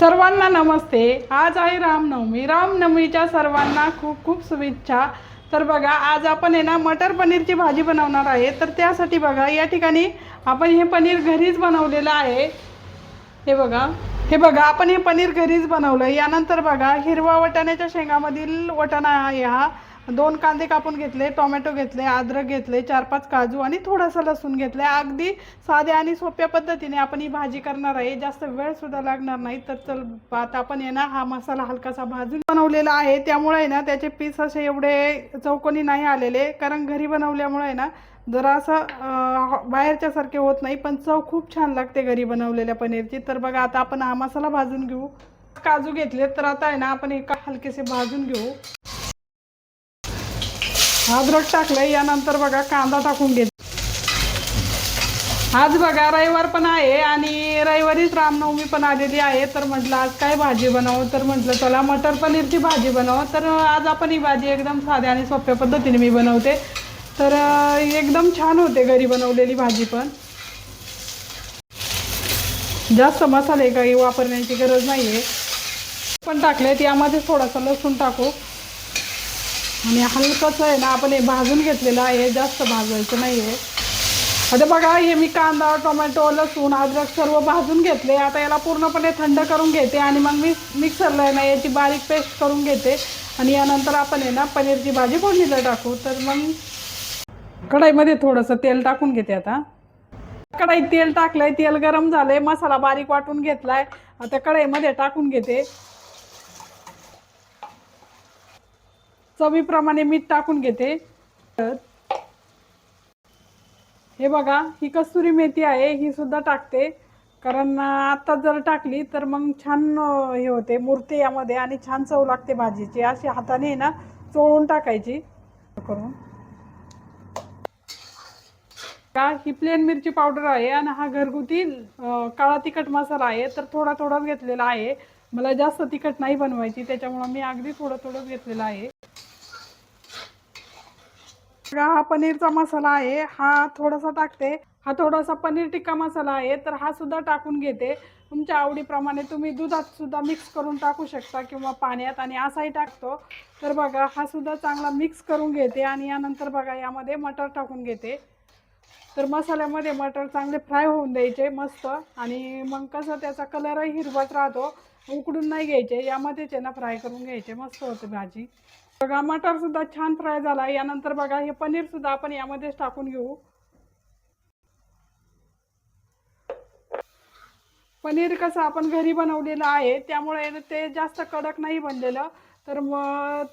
सर्वांना नमस्ते. आज आहे रामनवमी. रामनवमीच्या सर्वांना खूप खूप शुभेच्छा. तर बघा आज आपण आहे ना मटर पनीरची भाजी बनवणार आहे. तर त्यासाठी बघा या ठिकाणी आपण हे पनीर घरीच बनवलेलं आहे. हे बघा. हे बघा आपण हे पनीर घरीच बनवलं यानंतर बघा हिरवा वटाण्याच्या शेंगामधील वटाणा आहे हा. दोन कांदे कापून घेतले टोमॅटो घेतले अद्रक घेतले चार पाच काजू आणि थोडासा लसूण घेतले. अगदी साध्या आणि सोप्या पद्धतीने आपण ही भाजी करणार आहे. जास्त वेळ सुद्धा लागणार नाही. तर चल आता आपण आहे ना हा मसाला हलकासा भाजून बनवलेला आहे. त्यामुळे आहे ना त्याचे पीस असे एवढे चौकोनी नाही आलेले. कारण घरी बनवल्यामुळे आहे ना जरा असं बाहेरच्यासारखे बाहेरच्या सारखे होत नाही. पण चव खूप छान लागते घरी बनवलेल्या पनीरची. तर बघा आता आपण हा मसाला भाजून घेऊ. काजू घेतले तर आता आहे ना आपण एका हलकेसे भाजून घेऊ. अद्रक टाकलं यानंतर बघा कांदा टाकून घेत. आज बघा रविवार पण आहे आणि रविवारीच रामनवमी पण आलेली आहे. तर म्हटलं आज काय भाजी बनवू तर म्हटलं चला मटर पनीरची भाजी बनव तर आज आपण ही भाजी एकदम साध्या आणि सोप्या पद्धतीने मी बनवते. तर एकदम छान होते घरी बनवलेली भाजी पण. जास्त मसाले काही वापरण्याची गरज नाही आहे पण टाकलेत यामध्ये थोडासा लसूण टाकू. आणि हलकंसं आहे ना आपण हे भाजून घेतलेलं आहे जास्त भाजवायचं नाही आहे आता बघा हे मी कांदा टोमॅटो लसूण अद्रक सर्व भाजून घेतले. आता याला पूर्णपणे थंड करून घेते आणि मग मी मिक्सरला आहे ना याची बारीक पेस्ट करून घेते. आणि यानंतर आपण आहे ना पनीरची भाजी फोडणीला टाकू. तर मग कढईमध्ये थोडंसं तेल टाकून घेते आता. कढाईत तेल टाकलंय तेल गरम झालंय मसाला बारीक वाटून घेतलाय. आता कढईमध्ये टाकून घेते. चवीप्रमाणे मीठ टाकून घेते. हे बघा ही कस्तुरी मेथी आहे ही सुद्धा टाकते. कारण आता जर टाकली तर मग छान हे होते मुरते यामध्ये आणि छान चव लागते भाजीची. अशी हाताने आहे ना चोळून टाकायची. करून. का ही प्लेन मिरची पावडर आहे आणि हा घरगुती काळा तिखट मसाला आहे तर थोडा थोडाच घेतलेला आहे. मला जास्त तिखट नाही बनवायची त्याच्यामुळं मी अगदी थोडं थोडंच घेतलेलं आहे. हा पनीरचा मसाला आहे हा थोडासा टाकते. हा थोडासा पनीर टिक्का मसाला आहे तर हा सुद्धा टाकून घेते. तुमच्या आवडीप्रमाणे तुम्ही दुधात सुद्धा मिक्स करून टाकू शकता किंवा पाण्यात आणि असाही टाकतो. तर बघा हा सुद्धा चांगला मिक्स करून घेते आणि यानंतर बघा यामध्ये मटर टाकून घेते. तर मसाल्यामध्ये मटर चांगले फ्राय होऊन द्यायचे मस्त. आणि मग कसं त्याचा कलरही हिरवत राहतो. उकडून नाही घ्यायचे यामध्येच आहे ना फ्राय करून घ्यायचे. मस्त होते भाजी. बघा मटर सुद्धा छान फ्राय झाला. यानंतर बघा हे पनीर सुद्धा आपण यामध्येच टाकून घेऊ. पनीर कसं आपण घरी बनवलेलं आहे त्यामुळे ते जास्त कडक नाही बनलेलं. तर मग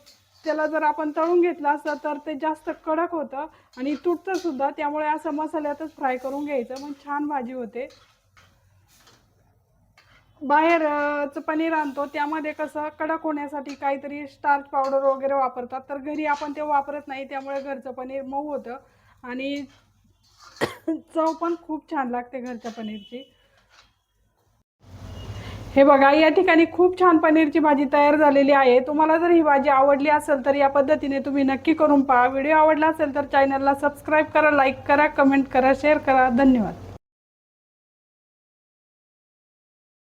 त्याला जर आपण तळून घेतलं असतं तर ते जास्त कडक होतं. आणि तुटतं सुद्धा त्यामुळे असं मसाल्यातच फ्राय करून घ्यायचं. मग छान भाजी होते. बाहेरचं पनीर आणतो. त्यामध्ये कसं कडक होण्यासाठी काहीतरी स्टार्च पावडर वगैरे वापरतात. तर घरी आपण ते वापरत नाही. त्यामुळे घरचं पनीर मऊ होतं. आणि चव पण खूप छान लागते घरच्या पनीरची. हे बघा या ठिकाणी खूप छान पनीरची भाजी तयार झालेली आहे. तुम्हाला जर ही भाजी आवडली असेल तर या पद्धतीने तुम्ही नक्की करून पहा. व्हिडिओ आवडला असेल तर चॅनलला सबस्क्राईब करा लाईक करा कमेंट करा शेअर करा. धन्यवाद.